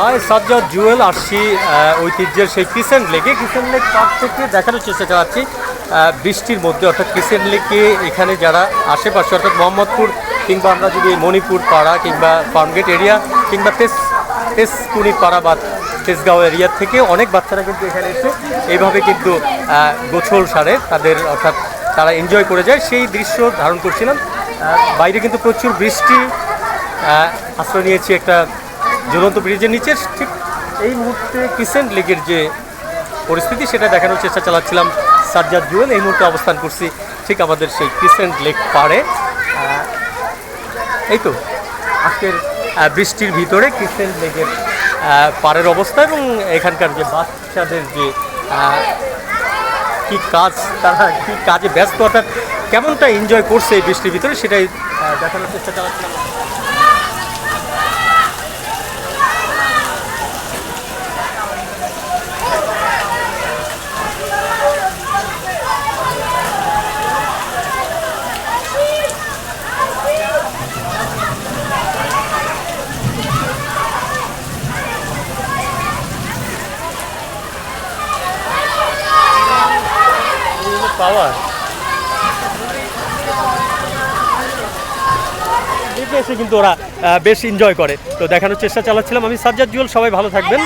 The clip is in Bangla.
হাই সাজ্জাদ জুয়েল আসছি ঐতিহ্যের সেই কিসেন লেকে কিসেন লেক পার্ক থেকে দেখানোর চেষ্টা চালাচ্ছি বৃষ্টির মধ্যে। অর্থাৎ কিসেন লেকে এখানে যারা আশেপাশে, অর্থাৎ মোহাম্মদপুর কিংবা আমরা যদি মণিপুর পাড়া কিংবা ফার্মগেট এরিয়া কিংবা তেস, তেসকুনি পাড়া বা তেসগাঁও এরিয়া থেকে অনেক বাচ্চারা কিন্তু এখানে এসে এইভাবে কিন্তু গোছল সারে। তাদের, অর্থাৎ তারা এনজয় করে যায়। সেই দৃশ্য ধারণ করছিলাম। বাইরে কিন্তু প্রচুর বৃষ্টি আশ্রয় নিয়েছি একটা জ্বলন্ত ব্রিজের নিচে ঠিক এই মুহূর্তে কিসেন্ট লেকের যে পরিস্থিতি সেটা দেখানোর চেষ্টা চালাচ্ছিলাম সাজ্জাদ জুয়েল। এই মুহূর্তে অবস্থান করছি ঠিক আমাদের সেই কিসেন্ট লেক পাড়ে। এই তো আজকের বৃষ্টির ভিতরে লেকের আহ, পাড়ের অবস্থা এবং এখানকার যে বাচ্চাদের যে কি কাজ তারা কি কাজে ব্যস্ত অর্থাৎ কেমনটা এনজয় করছে এই বৃষ্টির ভিতরে সেটাই দেখানোর চেষ্টা চালাচ্ছিলাম। পাওয়ার এসে কিন্তু ওরা বেশ এনজয় করে। তো দেখানোর চেষ্টা চালাচ্ছিলাম আমি, সাজ্জাদ জুয়েল, সবাই ভালো থাকবেন।